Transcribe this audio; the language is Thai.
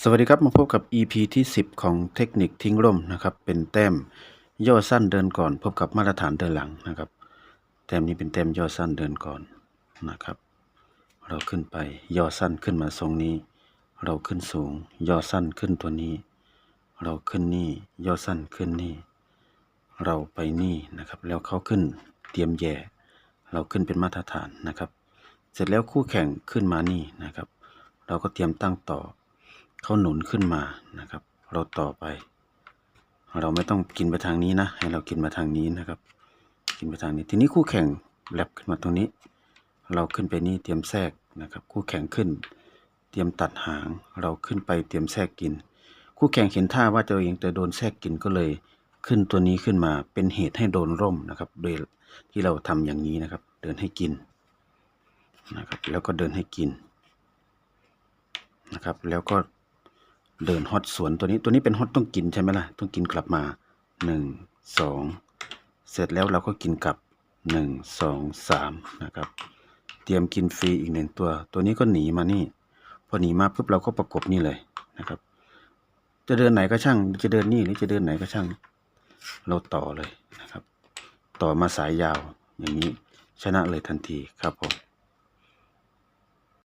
สวัสดีครับมาพบกับ EP ที่ 10 ของเทคนิคทิ้งร่มนะครับเป็นแต้มย่อสั้นเดินก่อน พบกับมาตรฐานเดินหลังนะครับ แต้มนี้เป็นแต้มย่อสั้นเดินก่อนนะครับ เราขึ้นไปย่อสั้นขึ้นมาทรงนี้ เราขึ้นสูง ย่อสั้นขึ้นตัวนี้ เราขึ้นนี่ย่อสั้นขึ้นนี่ เราไปนี่นะครับ แล้วเขาขึ้นเตรียมแย่ เราขึ้นเป็นมาตรฐานนะครับ เสร็จแล้วคู่แข่งขึ้นมานี่นะครับ เราก็เตรียมตั้งต่อ เขาหนุนขึ้นมานะครับ เราต่อไป เราไม่ต้องกินไปทางนี้นะ ให้เรากินมาทางนี้นะครับ กินไปทางนี้ ทีนี้คู่แข่งแลบขึ้นมาตรงนี้ เราขึ้นไปนี่เตรียมแทรกนะครับ คู่แข่งขึ้น เตรียมตัดหาง เราขึ้นไปเตรียมแทรกกิน คู่แข่งเห็นท่าว่าตัวเองจะโดนแทรกกินก็เลย ขึ้นตัวนี้ขึ้นมาเป็นเหตุให้โดนร่มนะครับ โดยที่เราทำอย่างนี้นะครับ เดินให้กินนะครับ แล้วก็เดินให้กินนะครับ แล้วก็ เดินฮอตสวนตัวนี้ตัวนี้เป็นฮอตต้องกินใช่ไหมล่ะ ต้องกินกลับมาหนึ่งสองเสร็จแล้วเราก็กินกลับหนึ่งสองสามนะครับ เตรียมกินฟรีอีกหนึ่งตัว ตัวนี้ก็หนีมานี่ พอหนีมาปุ๊บเราก็ประกบนี่เลยนะครับ จะเดินไหนก็ช่าง จะเดินนี่หรือจะเดินไหนก็ช่าง เราต่อเลยนะครับ ต่อมาสายยาวอย่างนี้ชนะเลยทันทีครับผม